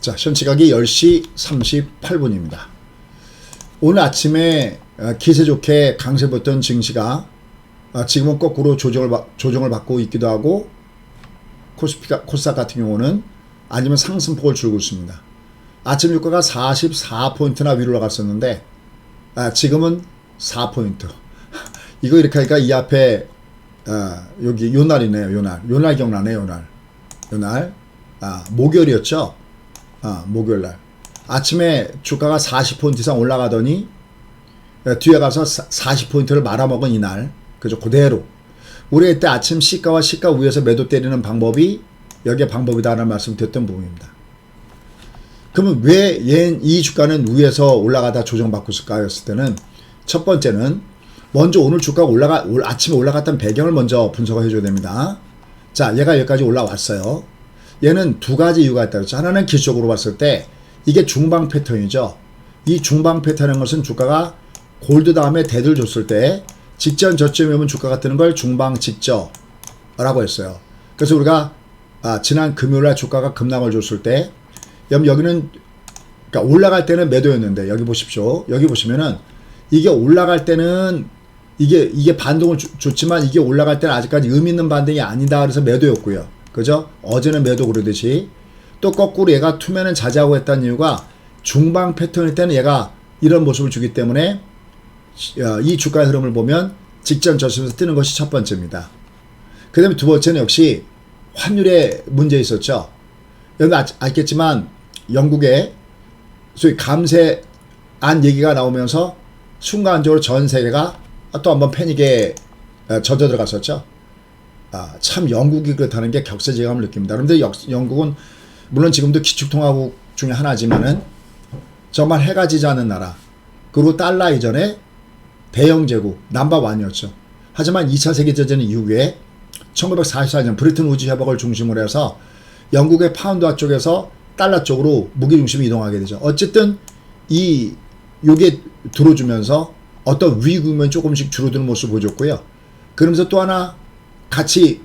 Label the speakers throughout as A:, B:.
A: 자, 현 시각이 10시 38분입니다. 오늘 아침에 어, 기세 좋게 강세 붙던 증시가 어, 지금은 거꾸로 조정을, 받- 조정을 받고 있기도 하고 코스피가, 코스닥 같은 경우는 아니면 상승폭을 줄고 있습니다. 아침 유가가 44포인트나 위로 올라갔었는데 아, 지금은 4포인트. 이거 이렇게 하니까 이 앞에 아, 여기 요 날이네요. 요 날. 요날 기억나네요. 요 날. 요 날. 아, 목요일이었죠. 아, 목요일 날. 아침에 주가가 40포인트 이상 올라가더니 에, 뒤에 가서 40포인트를 말아먹은 이날. 그죠. 그대로. 우리 이때 아침 시가와 시가 위에서 매도 때리는 방법이 여기에 방법이다라는 말씀 드렸던 부분입니다. 그러면 왜이 주가는 위에서 올라가다 조정받고 있을까 했을 때는 첫 번째는 먼저 오늘 주가가 올라가 올- 아침에 올라갔던 배경을 먼저 분석을 해줘야 됩니다. 자, 얘가 여기까지 올라왔어요. 얘는 두 가지 이유가 있다 그랬죠. 하나는 기술적으로 봤을 때 이게 중방 패턴이죠. 이 중방 패턴인 것은 주가가 골드 다음에 대들 줬을 때 직전 저점이 오면 주가가 뜨는 걸 중방 직저라고 했어요. 그래서 우리가 아, 지난 금요일 날 주가가 급락을 줬을 때 여기는 그러니까 올라갈 때는 매도였는데 여기 보십시오. 여기 보시면은 이게 올라갈 때는 이게 이게 반동을 주- 줬지만 이게 올라갈 때는 아직까지 의미 있는 반등이 아니다. 그래서 매도였고요. 그죠? 어제는 매도 그러듯이 또 거꾸로 얘가 투매는 자제하고 했다는 이유가 중방 패턴일 때는 얘가 이런 모습을 주기 때문에 시- 어, 이 주가의 흐름을 보면 직전 저점에서 뜨는 것이 첫 번째입니다. 그 다음에 두 번째는 역시 환율에 문제 있었죠. 여러분 아- 알겠지만 영국에 소위 감세 안 얘기가 나오면서 순간적으로 전 세계가 또 한번 패닉에 어, 젖어 들어갔었죠. 아, 참 영국이 그렇다는 게 격세지감을 느낍니다. 그런데 역- 영국은 물론 지금도 기축통화국 중에 하나지만은 정말 해가 지지 않는 나라 그리고 달러 이전에 대영 제국 남바완이었죠. 하지만 2차 세계대전 이후에 1944년 브리튼 우즈 협약을 중심으로 해서 영국의 파운드화 쪽에서 달러 쪽으로 무기 중심이 이동하게 되죠. 어쨌든 이 요게 들어주면서 어떤 위기면 조금씩 줄어드는 모습을 보여줬고요. 그러면서 또 하나 같이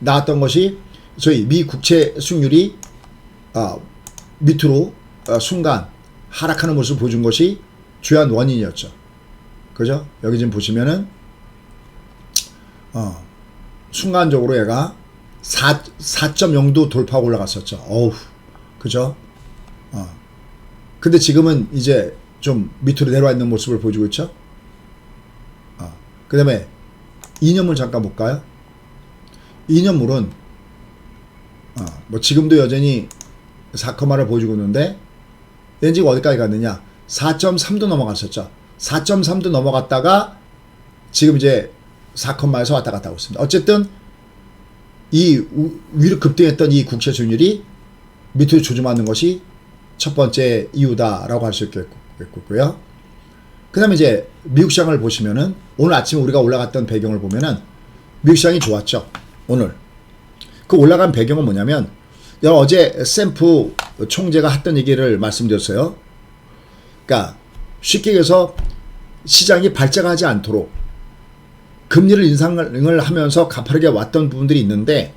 A: 나왔던 것이 소위 미 국채 수익률이 아, 밑으로 어, 순간 하락하는 모습을 보여준 것이 주요한 원인이었죠. 그죠? 여기 지금 보시면은 어, 순간적으로 얘가 4, 4.0도 돌파하고 올라갔었죠. 어우, 그죠? 어. 근데 지금은 이제 좀 밑으로 내려와 있는 모습을 보여주고 있죠? 어. 그 다음에 이념을 잠깐 볼까요? 이념물은, 어, 뭐 지금도 여전히 4커마를 보여주고 있는데, 지금 어디까지 갔느냐? 4.3도 넘어갔었죠. 4.3도 넘어갔다가 지금 이제 4컴마에서 왔다 갔다 하고 있습니다. 어쨌든 이 우- 위로 급등했던 이 국채 수익률이 밑으로 조정하는 것이 첫 번째 이유다라고 할 수 있겠고요. 그 다음에 이제 미국 시장을 보시면은 오늘 아침에 우리가 올라갔던 배경을 보면은 미국 시장이 좋았죠. 오늘. 그 올라간 배경은 뭐냐면 어제 샘프 총재가 했던 얘기를 말씀드렸어요. 그러니까 쉽게 얘기해서 시장이 발작하지 않도록 금리를 인상을 하면서 가파르게 왔던 부분들이 있는데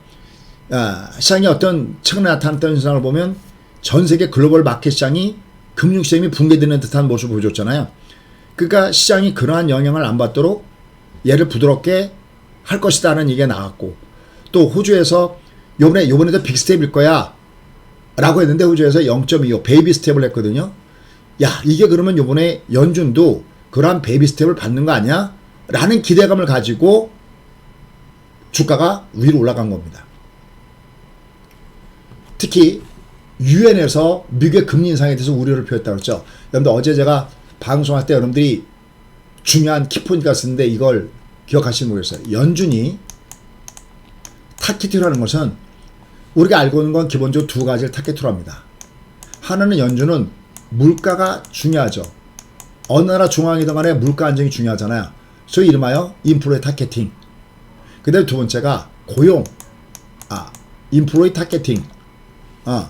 A: 아, 시장이 어떤 최근에 나타났던 현상을 보면 전 세계 글로벌 마켓 시장이 금융 시스템이 붕괴되는 듯한 모습을 보여줬잖아요. 그러니까 시장이 그러한 영향을 안 받도록 얘를 부드럽게 할 것이다는 얘기가 나왔고 또 호주에서 요번에 요번에도 빅 스텝일 거야 라고 했는데 호주에서 0.25 베이비 스텝을 했거든요. 야 이게 그러면 요번에 연준도 그러한 베이비 스텝을 받는 거 아니야? 라는 기대감을 가지고 주가가 위로 올라간 겁니다. 특히 유엔에서 미국의 금리 인상에 대해서 우려를 표했다고 했죠. 여러분들 어제 제가 방송할 때 여러분들이 중요한 키포인트가 있었는데 이걸 기억하시는 모르겠어요. 연준이 타켓으로 하는 것은 우리가 알고 있는 건 기본적으로 두 가지를 타켓으로 합니다. 하나는 연준은 물가가 중요하죠. 어느 나라 중앙이든 간에 물가 안정이 중요하잖아요. 소위 이름하여 인플레 타겟팅. 그 다음에 두 번째가 고용. 아, 인플레 타겟팅. 아.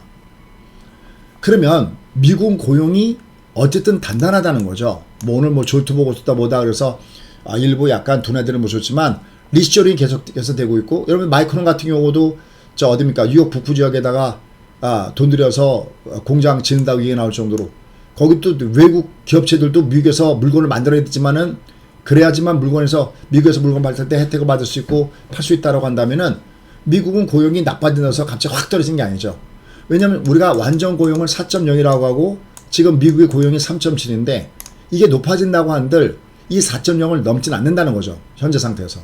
A: 그러면 미국 고용이 어쨌든 단단하다는 거죠. 뭐 오늘 뭐 졸트 보고 있다 뭐다 그래서 아, 일부 약간 둔화되는 모습이지만 리시저링이 계속해서 되고 있고 여러분 마이크론 같은 경우도 저 어딥니까 뉴욕 북부 지역에다가 아, 돈 들여서 공장 짓는다고 얘기 나올 정도로 거기 또 외국 기업체들도 미국에서 물건을 만들어야 되지만은 그래야지만 물건에서 미국에서 물건 발달 때 혜택을 받을 수 있고 팔 수 있다라고 한다면은 미국은 고용이 나빠지면서 갑자기 확 떨어진 게 아니죠. 왜냐하면 우리가 완전 고용을 4.0이라고 하고 지금 미국의 고용이 3.7인데 이게 높아진다고 한들 이 4.0을 넘진 않는다는 거죠. 현재 상태에서.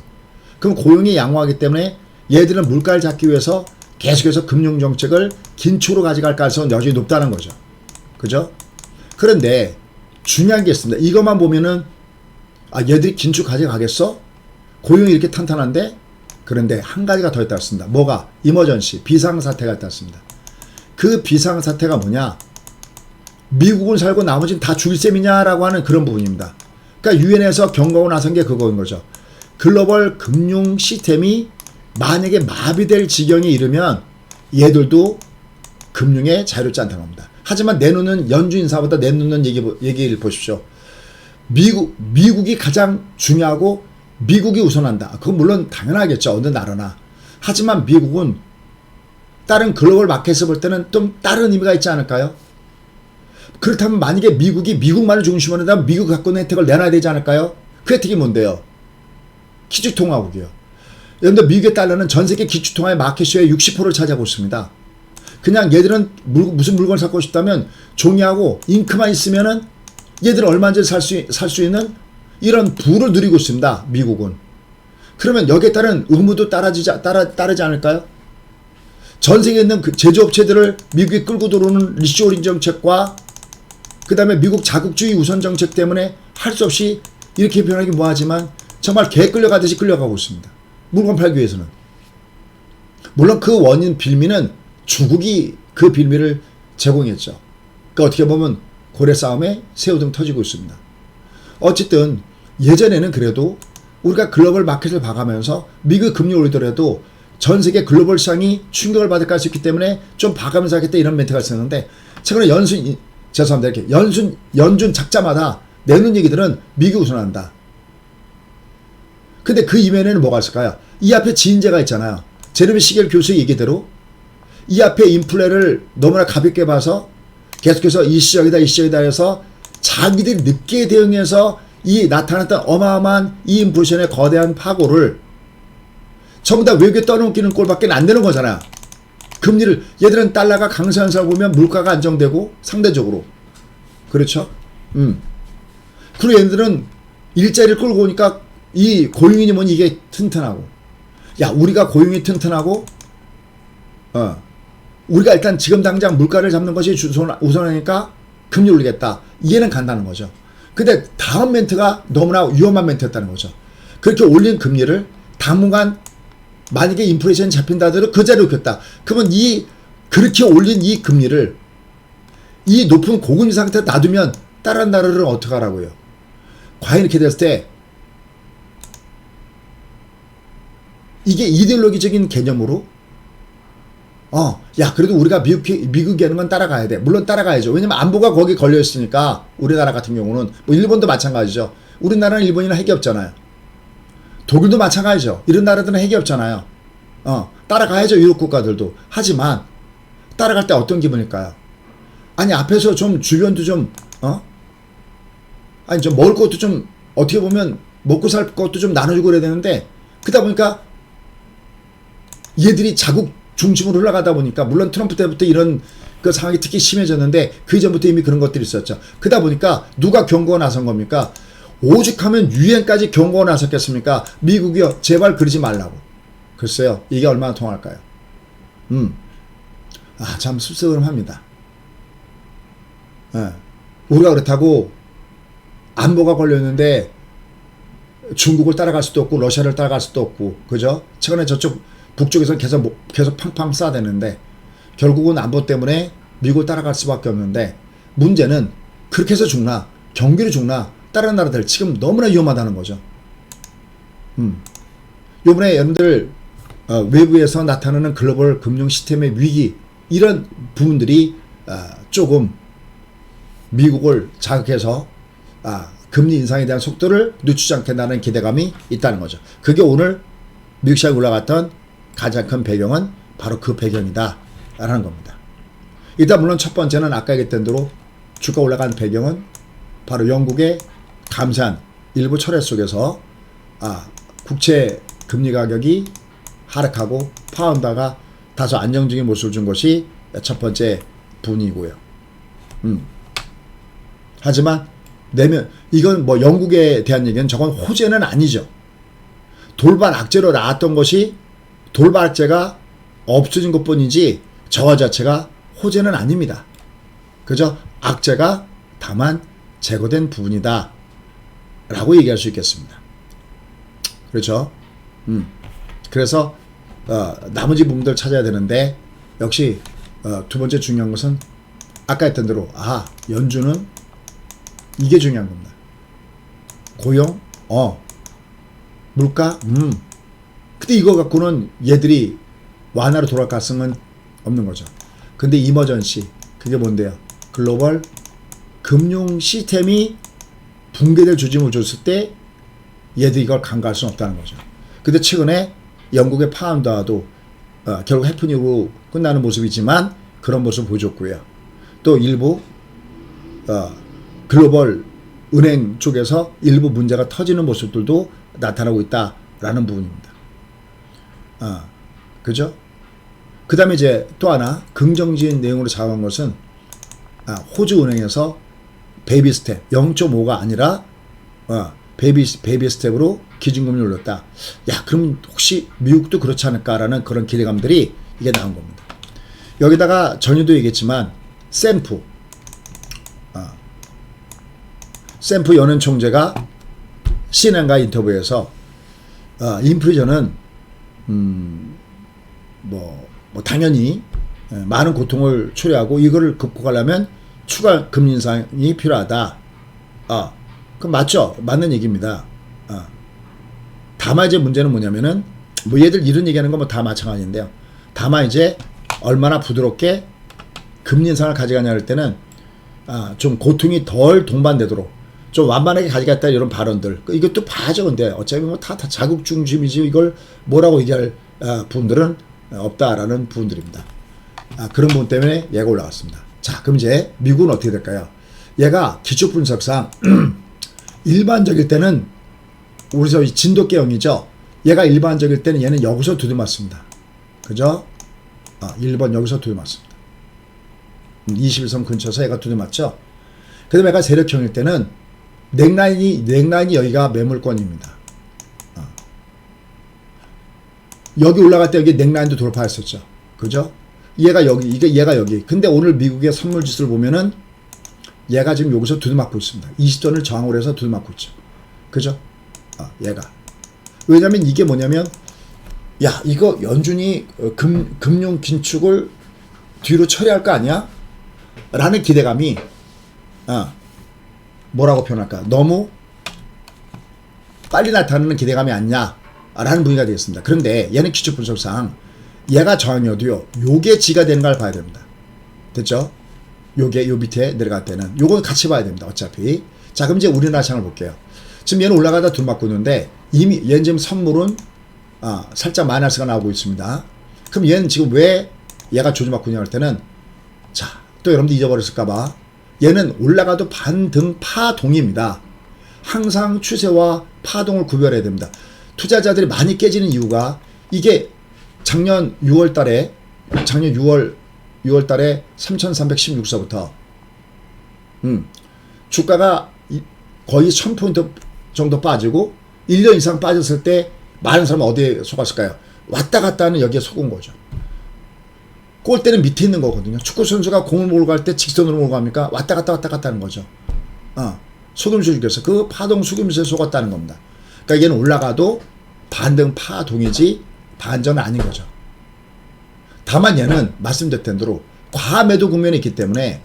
A: 그럼 고용이 양호하기 때문에 얘들은 물가를 잡기 위해서 계속해서 금융 정책을 긴축으로 가져갈 가능성은 여전히 높다는 거죠. 그죠? 그런데 중요한 게 있습니다. 이것만 보면은 아 얘들이 긴축 가져가겠어? 고용이 이렇게 탄탄한데 그런데 한 가지가 더 있다고 습니다 뭐가? 이머전시 비상사태가 있다고 습니다 그 비상사태가 뭐냐? 미국은 살고 나머지는 다 죽일 셈이냐라고 하는 그런 부분입니다. 그러니까 유엔에서 경고하고 나선 게 그거인 거죠. 글로벌 금융 시스템이 만약에 마비될 지경에 이르면 얘들도 금융에 자유롭지 않다는 겁니다. 하지만 내 눈은 연준 인사보다 내 눈은 얘기, 얘기를 보십시오. 미국, 미국이 가장 중요하고 미국이 우선한다. 그건 물론 당연하겠죠. 어느 나라나. 하지만 미국은 다른 글로벌 마켓을 볼 때는 좀 다른 의미가 있지 않을까요? 그렇다면 만약에 미국이 미국만을 중심으로 한다면 미국 갖고 있는 혜택을 내놔야 되지 않을까요? 그 혜택이 뭔데요? 기축통화국이요. 여러분들 미국의 달러는 전 세계 기축통화의 마켓시의 60%를 차지하고 있습니다. 그냥 얘들은 물, 무슨 물건을 사고 싶다면 종이하고 잉크만 있으면은 얘들은 얼마든지 살 수, 살 수 있는 이런 부를 누리고 있습니다. 미국은. 그러면 여기에 따른 의무도 따라지지, 따라, 따르지 않을까요? 전 세계에 있는 그 제조업체들을 미국에 끌고 들어오는 리쇼링 정책과 그 다음에 미국 자국주의 우선 정책 때문에 할 수 없이 이렇게 표현하기 뭐하지만 정말 개 끌려가듯이 끌려가고 있습니다. 물건 팔기 위해서는. 물론 그 원인 빌미는 중국이 그 빌미를 제공했죠. 그러니까 어떻게 보면 고래 싸움에 새우등 터지고 있습니다. 어쨌든 예전에는 그래도 우리가 글로벌 마켓을 봐가면서 미국 금리 올리더라도 전 세계 글로벌 시장이 충격을 받을 수 있기 때문에 좀 봐가면서 하겠다 이런 멘트가 있었는데 최근에 연순 죄송합니다 이렇게 연순 연준 작자마다 내는 얘기들은 미국 우선한다. 근데 그 이면에는 뭐가 있을까요? 이 앞에 지인제가 있잖아요. 제르미 시겔 교수의 얘기대로 이 앞에 인플레를 너무나 가볍게 봐서 계속해서 이 시적이다 이 시적이다 해서 자기들이 늦게 대응해서 이 나타났던 어마어마한 이 인플레이션의 거대한 파고를 전부 다 외국에 떠넘기는 꼴밖에 안 되는 거잖아. 금리를 얘들은 달러가 강세 현상을 보면 물가가 안정되고 상대적으로 그렇죠. 음. 그리고 얘들은 일자리를 끌고 오니까 이 고용이니 뭐니 이게 튼튼하고 야 우리가 고용이 튼튼하고 어 우리가 일단 지금 당장 물가를 잡는 것이 우선, 우선하니까 금리 올리겠다 이해는 간다는 거죠. 근데 다음 멘트가 너무나 위험한 멘트였다는 거죠. 그렇게 올린 금리를 당분간 만약에 인플레이션 잡힌다 하더라도 그 자리로 겼다. 그러면 이 그렇게 올린 이 금리를 이 높은 고금리 상태에 놔두면 다른 나라를 어떻게 하라고요? 과연 이렇게 됐을 때 이게 이데올로기적인 개념으로 어, 야, 그래도 우리가 미국, 미국이 하는 건 따라가야 돼. 물론 따라가야죠. 왜냐면 안보가 거기 걸려 있으니까, 우리나라 같은 경우는, 뭐, 일본도 마찬가지죠. 우리나라는 일본이나 핵이 없잖아요. 독일도 마찬가지죠. 이런 나라들은 핵이 없잖아요. 어, 따라가야죠. 유럽 국가들도. 하지만, 따라갈 때 어떤 기분일까요? 아니, 앞에서 좀 주변도 좀, 어? 아니, 좀 먹을 것도 좀, 어떻게 보면, 먹고 살 것도 좀 나눠주고 그래야 되는데, 그러다 보니까, 얘들이 자국 중심으로 흘러가다 보니까 물론 트럼프 때부터 이런 그 상황이 특히 심해졌는데 그 이전부터 이미 그런 것들이 있었죠. 그러다 보니까 누가 경고가 나선 겁니까? 오죽하면 유엔까지 경고가 나섰겠습니까? 미국이요 제발 그러지 말라고. 글쎄요 이게 얼마나 통할까요? 음, 아참 씁쓸합니다. 예. 우리가 그렇다고 안보가 걸렸는데 중국을 따라갈 수도 없고 러시아를 따라갈 수도 없고 그죠? 최근에 저쪽 북쪽에서 계속 계속 팡팡 쏴대는데 결국은 안보 때문에 미국을 따라갈 수밖에 없는데 문제는 그렇게 해서 죽나 경기로 죽나 다른 나라들 지금 너무나 위험하다는 거죠. 음. 요번에 여러분들 어, 외부에서 나타나는 글로벌 금융 시스템의 위기 이런 부분들이 어, 조금 미국을 자극해서 아, 금리 인상에 대한 속도를 늦추지 않겠다는 기대감이 있다는 거죠. 그게 오늘 미국 시장에 올라갔던 가장 큰 배경은 바로 그 배경이다. 라는 겁니다. 일단 물론 첫 번째는 아까 얘기했던 대로 주가 올라간 배경은 바로 영국의 감산 일부 철회 속에서 아, 국채 금리 가격이 하락하고 파운드가 다소 안정적인 모습을 준 것이 첫 번째 분이고요. 음. 하지만 내면 이건 뭐 영국에 대한 얘기는 저건 호재는 아니죠. 돌발 악재로 나왔던 것이 돌발 악재가 없어진 것 뿐이지 저와 자체가 호재는 아닙니다. 그저 악재가 다만 제거된 부분이다. 라고 얘기할 수 있겠습니다. 그렇죠? 음. 그래서 어, 나머지 부분들 찾아야 되는데 역시 어, 두 번째 중요한 것은 아까 했던 대로 아 연준은 이게 중요한 겁니다. 고용 어 물가 음 근데 이거 갖고는 얘들이 완화로 돌아갈 가능성은 없는 거죠. 근데 이머전시 그게 뭔데요? 글로벌 금융 시스템이 붕괴될 조짐을 줬을 때 얘들이 이걸 간과할 수는 없다는 거죠. 근데 최근에 영국의 파운드와도 어, 결국 해프닝으로 끝나는 모습이지만 그런 모습을 보여줬고요. 또 일부 어, 글로벌 은행 쪽에서 일부 문제가 터지는 모습들도 나타나고 있다라는 부분입니다. 아, 그죠? 그 다음에 이제 또 하나 긍정적인 내용으로 작업한 것은 아, 호주 은행에서 베이비 스텝 0.5가 아니라 어, 베이비 베이비 스텝으로 기준금리 올렸다. 야, 그럼 혹시 미국도 그렇지 않을까라는 그런 기대감들이 이게 나온 겁니다. 여기다가 전에도 얘기했지만 샘프 아, 샘프 연은 총재가 CNN과 인터뷰에서 어, 인플레이션은 음, 뭐, 뭐 당연히 예, 많은 고통을 초래하고 이거를 극복하려면 추가 금리 인상이 필요하다. 아, 그럼 맞죠? 맞는 얘기입니다. 아. 다만 이제 문제는 뭐냐면은 뭐 얘들 이런 얘기하는 건 뭐 다 마찬가지인데요. 다만 이제 얼마나 부드럽게 금리 인상을 가져가냐 할 때는 아, 좀 고통이 덜 동반되도록 좀 완만하게 가져갔다 이런 발언들 그 이것도 봐야죠 근데 어차피 뭐다 다 자국 중심이지 이걸 뭐라고 얘기할 아, 부분들은 없다라는 부분들입니다. 아, 그런 부분 때문에 얘가 올라갔습니다. 자 그럼 이제 미국은 어떻게 될까요? 얘가 기초 분석상 일반적일 때는 우리 저 진돗개형이죠. 얘가 일반적일 때는 얘는 여기서 두드맞습니다. 그죠? 아, 1번 여기서 두드맞습니다. 21선 근처에서 얘가 두드맞죠. 그 다음에 얘가 세력형일 때는 넥라인이, 넥라인이 여기가 매물권입니다. 어. 여기 올라갈 때 여기 넥라인도 돌파했었죠. 그죠? 얘가 여기, 이게 얘가 여기. 근데 오늘 미국의 선물 지수를 보면은 얘가 지금 여기서 두드맞고 있습니다. 20전을 저항으로 해서 두드맞고 있죠. 그죠? 아, 얘가. 왜냐면 이게 뭐냐면, 야, 이거 연준이 어, 금, 금융 긴축을 뒤로 처리할 거 아니야? 라는 기대감이, 아, 뭐라고 표현할까? 너무 빨리 나타나는 기대감이 아니냐? 라는 분위기가 되겠습니다. 그런데 얘는 기초 분석상 얘가 저항이어도요, 요게 지가 되는 걸 봐야 됩니다. 됐죠? 요게 요 밑에 내려갈 때는 요건 같이 봐야 됩니다. 어차피. 자, 그럼 이제 우리나라 시장을 볼게요. 지금 얘는 올라가다 둘 맞고 있는데 이미 얘는 지금 선물은 아, 살짝 마이너스가 나오고 있습니다. 그럼 얘는 지금 왜 얘가 조짐받고 있냐 할 때는 자, 또 여러분들 잊어버렸을까봐 얘는 올라가도 반등 파동입니다. 항상 추세와 파동을 구별해야 됩니다. 투자자들이 많이 깨지는 이유가 이게 작년 6월 달에 작년 6월 6월 달에 3,316서부터 음, 주가가 이- 거의 1000포인트 정도 빠지고 1년 이상 빠졌을 때 많은 사람은 어디에 속았을까요? 왔다 갔다 하는 여기에 속은 거죠. 골대는 밑에 있는 거거든요. 축구 선수가 공을 몰고 갈 때 직선으로 몰고 갑니까? 왔다 갔다 왔다 갔다 하는 거죠. 어, 속임수 죽여서 그 파동 속임수에 속았다는 겁니다. 그러니까 얘는 올라가도 반등 파동이지 반전은 아닌 거죠. 다만 얘는 말씀드렸던 대로 과매도 국면이 있기 때문에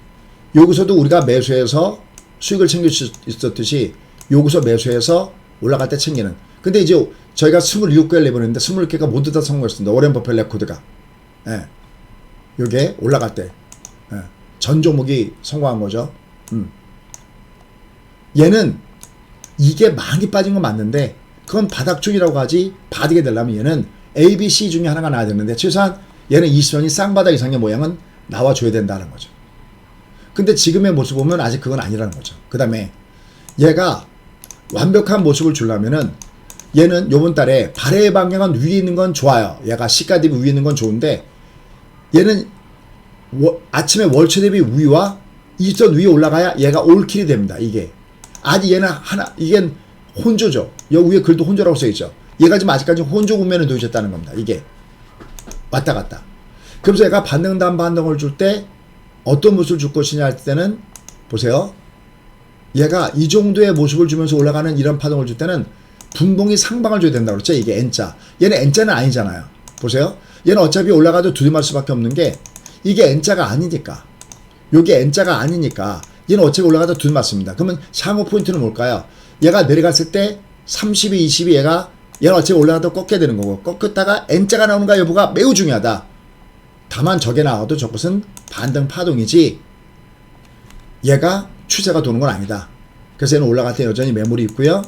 A: 여기서도 우리가 매수해서 수익을 챙길 수 있었듯이 여기서 매수해서 올라갈 때 챙기는. 근데 이제 저희가 27개를 내보냈는데 26개가 모두 다 성공했습니다. 오렌 버펠 레코드가. 예. 요게 올라갈 때. 예. 전 종목이 성공한 거죠. 음. 얘는 이게 많이 빠진 건 맞는데 그건 바닥중이라고 하지 바닥에 되려면 얘는 A, B, C 중에 하나가 나야 되는데 최소한 얘는 20선이 쌍바닥 이상의 모양은 나와줘야 된다는 거죠. 근데 지금의 모습 보면 아직 그건 아니라는 거죠. 그 다음에 얘가 완벽한 모습을 주려면은 얘는 요번 달에 발의 방향은 위에 있는 건 좋아요. 얘가 시가 대비 위에 있는 건 좋은데 얘는 워- 아침에 월초 대비 위와 이선 위에 올라가야 얘가 올킬이 됩니다. 이게 아직 얘는 하나 이게 혼조죠. 여기 위에 글도 혼조라고 써 있죠. 얘가 지금 아직까지 혼조 국면에 놓여졌다는 겁니다. 이게 왔다 갔다. 그래서 얘가 반등 다음 반등을 줄 때 어떤 모습을 줄 것이냐 할 때는 보세요. 얘가 이 정도의 모습을 주면서 올라가는 이런 파동을 줄 때는 분봉이 상방을 줘야 된다고 그랬죠. 이게 N자. 얘는 N자는 아니잖아요. 보세요. 얘는 어차피 올라가도 두림할 수밖에 없는 게 이게 N자가 아니니까. 요게 N자가 아니니까 얘는 어차피 올라가도 두림맞습니다. 그러면 상호 포인트는 뭘까요? 얘가 내려갔을 때 32, 20이 얘가 얘는 어차피 올라가도 꺾게 되는 거고 꺾었다가 N자가 나오는가 여부가 매우 중요하다. 다만 저게 나와도 저것은 반등 파동이지 얘가 추세가 도는 건 아니다. 그래서 얘는 올라갈 때 여전히 매물이 있고요.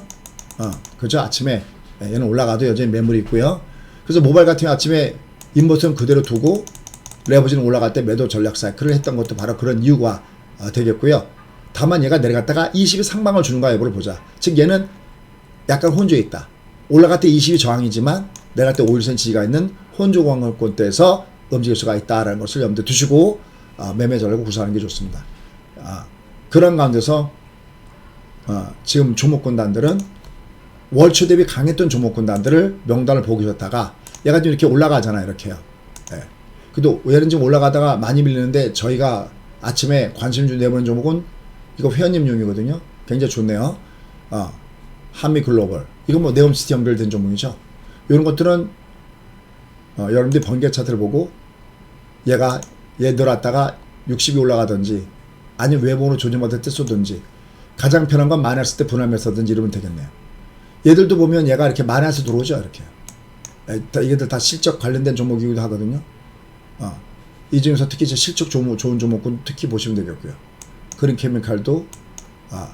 A: 어, 그죠? 아침에 예, 얘는 올라가도 여전히 매물이 있고요. 그래서 모바일 같은 경우 아침에 인버스는 그대로 두고 레버지는 올라갈 때 매도 전략 사이클을 했던 것도 바로 그런 이유가 어, 되겠고요. 다만 얘가 내려갔다가 20이 상방을 주는가 여부를 보자. 즉 얘는 약간 혼조에 있다. 올라갈 때 20이 저항이지만 내려갈 때 5일선 지지가 있는 혼조 광역권대에서 움직일 수가 있다라는 것을 염두에 두시고 어, 매매 전략을 구사하는 게 좋습니다. 아, 그런 가운데서 어, 지금 조목군단들은 월초 대비 강했던 조목군단들을 명단을 보고 계셨다가 얘가 좀 이렇게 올라가잖아요. 이렇게요. 예. 그래도 얘는 지금 올라가다가 많이 밀리는데 저희가 아침에 관심 좀 내보는 종목은 이거 회원님용이거든요. 굉장히 좋네요. 어, 한미 글로벌. 이건 뭐 네옴시티 연결된 종목이죠. 이런 것들은 어, 여러분들이 번개 차트를 보고 얘가 얘 늘었다가 60이 올라가든지 아니면 외봉으로 조정받을 때 쏘든지 가장 편한 건 마이너스 때 분할매 서든지 이러면 되겠네요. 얘들도 보면 얘가 이렇게 마이너스 들어오죠. 이렇게. 에, 다 이게들 다 실적 관련된 종목이기도 하거든요. 어. 이 중에서 특히 이제 실적 좋은, 좋은 종목군 특히 보시면 되겠고요. 그린 케미칼도 아,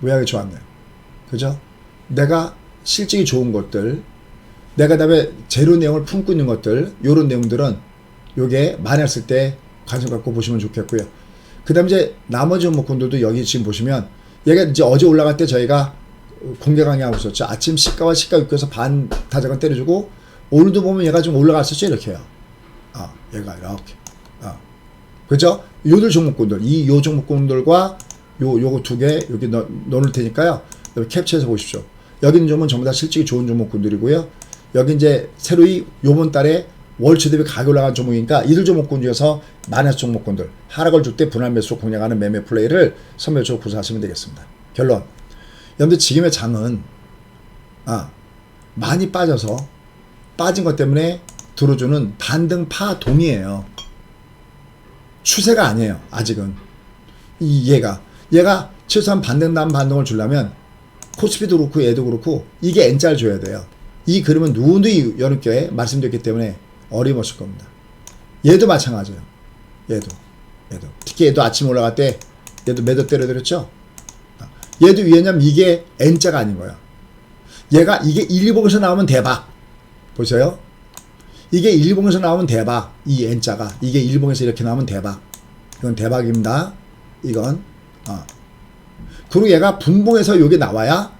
A: 모양이 좋았네요. 그죠? 내가 실적이 좋은 것들, 내가 다음에 재료 내용을 품고 있는 것들, 요런 내용들은 요게 많았을 때 관심 갖고 보시면 좋겠고요. 그 다음에 이제 나머지 종목군들도 여기 지금 보시면 얘가 이제 어제 올라갈 때 저희가 공개 강의하고 있었죠. 아침 시가와 시가 육에서 반 다작을 때려주고 오늘도 보면 얘가 좀 올라갔었죠. 이렇게요. 아, 얘가 이렇게. 아. 그죠? 요들 종목군들, 이 요 종목군들과 요, 요거 두 개, 여기 넣, 넣을 테니까요. 캡처해서 보십시오. 여기 있는 종목은 전부 다 실적이 좋은 종목군들이고요. 여기 이제 새로이 요번 달에 월초 대비 가격 올라간 종목이니까 이들 종목군 중에서 마이너스 종목군들 하락을 줄 때 분할 매수 공략하는 매매 플레이를 선별적으로 구사하시면 되겠습니다. 결론. 여러분들 지금의 장은 아, 많이 빠져서 빠진 것 때문에 들어주는 반등 파동이에요. 추세가 아니에요. 아직은. 이 얘가 얘가 최소한 반등 다음 반등을 주려면 코스피도 그렇고 얘도 그렇고 이게 N자를 줘야 돼요. 이 그림은 누누이 여름께 말씀드렸기 때문에 어림없을 겁니다. 얘도 마찬가지예요. 얘도 얘도 특히 얘도 아침 올라갈 때 얘도 매도 때려드렸죠. 얘도 왜냐면 이게 N자가 아닌 거야. 얘가 이게 1, 2봉에서 나오면 대박. 보세요. 이게 1, 2봉에서 나오면 대박. 이 N자가. 이게 1, 2봉에서 이렇게 나오면 대박. 이건 대박입니다. 이건. 어. 그리고 얘가 분봉에서 요게 나와야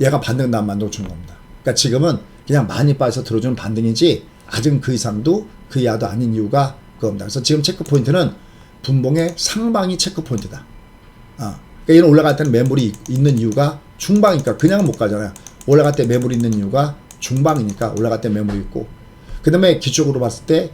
A: 얘가 반등 다음 반등 주는 겁니다. 그러니까 지금은 그냥 많이 빠져서 들어주는 반등이지 아직은 그 이상도 그 이하도 아닌 이유가 그겁니다. 그래서 지금 체크 포인트는 분봉의 상방이 체크 포인트다. 어. 그러니까 얘는 올라갈 때는 매물이 있는 이유가 중방이니까 그냥 못 가잖아요. 올라갈 때 매물이 있는 이유가 중방이니까 올라갈 때 매물이 있고 그 다음에 기적으로 봤을 때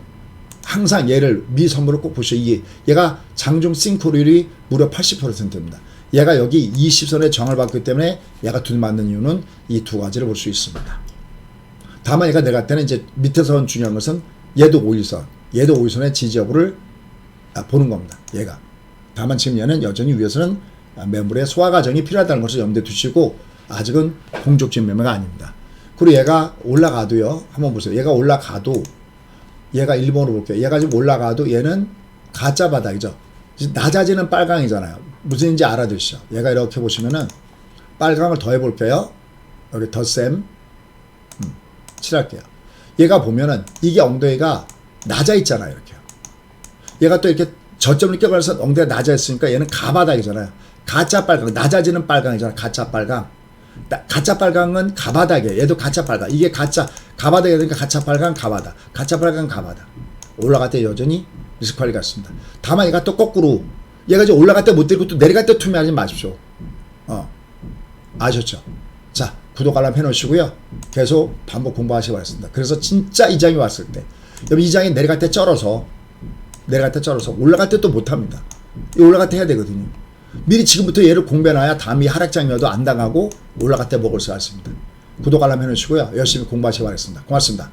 A: 항상 얘를 미 선물을 꼭 보시오. 이게 얘가 장중 싱크로율이 무려 80%입니다. 얘가 여기 20선에 정을 받기 때문에 얘가 둘 맞는 이유는 이 두 가지를 볼 수 있습니다. 다만 얘가 내가 때는 이제 밑에서 중요한 것은 얘도 5일선, 얘도 5일선의 지지 여부를 아, 보는 겁니다. 얘가. 다만 지금 얘는 여전히 위에서는 아, 매물의 소화 과정이 필요하다는 것을 염두에 두시고 아직은 공적진 매매가 아닙니다. 그리고 얘가 올라가도요. 한번 보세요. 얘가 올라가도 얘가 1번으로 볼게요. 얘가 지금 올라가도 얘는 가짜 바닥이죠. 낮아지는 빨강이잖아요. 무슨 인지 알아두시죠. 얘가 이렇게 보시면은 빨강을 더 해 볼게요. 여기 덧셈 음, 칠할게요. 얘가 보면은 이게 엉덩이가 낮아 있잖아요. 이렇게. 얘가 또 이렇게 저점을 껴가면서 엉덩이가 낮아졌으니까 얘는 가바닥이잖아요. 가짜 빨강, 낮아지는 빨강이잖아. 가짜 빨강. 나- 가짜 빨강은 가바닥이에요. 얘도 가짜 빨강. 이게 가짜 가바닥이 되니까 가짜 빨강 가바닥. 가짜 빨강 가바닥. 올라갈 때 여전히 리스크 관리 같습니다. 다만 얘가 또 거꾸로 얘가 이제 올라갈 때 못 들고 또 내려갈 때 투매하지 마십시오. 어. 아셨죠? 자, 구독 알람 해 놓으시고요. 계속 반복 공부하시기 바랍니다. 그래서 진짜 이 장이 왔을 때, 여러분 이 장이 내려갈 때 쩔어서, 내려갈 때 쩔어서, 올라갈 때 또 못 합니다. 이 올라갈 때 해야 되거든요. 미리 지금부터 얘를 공부해놔야 다음이 하락장이어도 안 당하고 올라갈 때 먹을 수 있습니다. 구독 알람 해놓으시고요. 열심히 공부하시기 바랍니다. 고맙습니다.